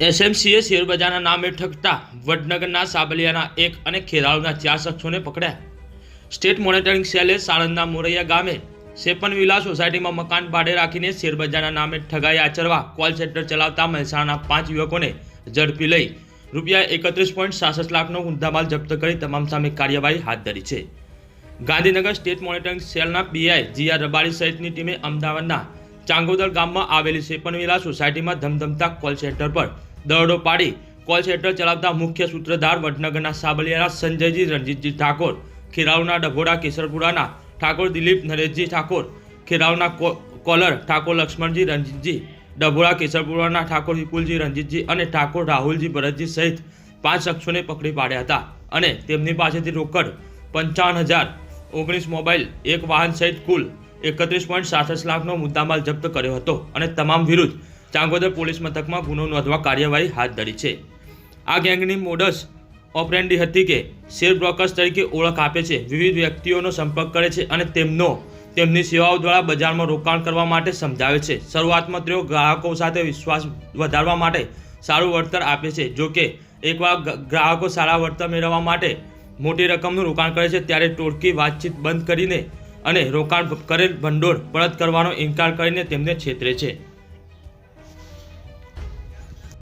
એસએમસીએ શેરબજારના નામે ઠગતા વડનગરના સાબલિયાના એક અને ખેરાલુના ચાર શખ્સોને પકડ્યા. સ્ટેટ મોનિટરિંગ સેલે સાણંદના મોરૈયા ગામે સેપનવિલા સોસાયટીમાં મકાન ભાડે રાખીને શેરબજારના નામે ઠગાઈ આચરવા કોલ સેન્ટર ચલાવતા મહેસાણાના પાંચ યુવકોને ઝડપી લઈ રૂપિયા એકત્રીસ પોઈન્ટ સાસઠ લાખનો મુદ્દામાલ જપ્ત કરી તમામ સામે કાર્યવાહી હાથ ધરી છે. ગાંધીનગર સ્ટેટ મોનિટરિંગ સેલના પીઆઈ જીઆર રબારી સહિતની ટીમે અમદાવાદના ચાંગોદર ગામમાં આવેલી સેપનવેલા સોસાયટીમાં ધમધમતા કોલ સેન્ટર પર દરોડો પાડી કોલ સેન્ટર ચલાવતા મુખ્ય સૂત્રધાર વડનગરના સાબલિયાના સંજયજી રણજીતજી ઠાકોર ખેરાવના ડભોડા કેસરપુરાના ઠાકોર દિલીપ નરેશજી ઠાકોર ખેરાવના કોલર ઠાકોર લક્ષ્મણજી રણજીતજી, ડભોડા કેસરપુરાના ઠાકોર વિપુલજી રણજીતજી અને ઠાકોર રાહુલજી ભરતજી સહિત પાંચ શખ્સોને પકડી પાડ્યા હતા અને તેમની પાસેથી રોકડ પંચાવન હજાર ઓગણીસ મોબાઈલ, એક વાહન સહિત કુલ એકત્રીસ પોઈન્ટ સાસઠ લાખનો મુદ્દામાલ જપ્ત કર્યો હતો અને તમામ વિરુદ્ધ ચાંગોદર પોલીસ મથકમાં ગુનો નોંધવા કાર્યવાહી હાથ ધરી છે. આ ગેંગની મોડસ ઓપરેન્ડી હતી કે શેર બ્રોકર્સ તરીકે ઓળખ આપે છે, વિવિધ વ્યક્તિઓનો સંપર્ક કરે છે અને તેમનો તેમની સેવાઓ દ્વારા બજારમાં રોકાણ કરવા માટે સમજાવે છે. શરૂઆતમાં તેઓ ગ્રાહકો સાથે વિશ્વાસ વધારવા માટે સારું વળતર આપે છે, જો કે એકવાર ગ્રાહકો સારા વળતર મેળવવા માટે મોટી રકમનું રોકાણ કરે છે, ત્યારે ટોળકી વાતચીત બંધ કરીને અને રોકાણ કરેલ ભંડોળ પરત કરવાનો ઇનકાર કરીને તેમને છેતરે છે.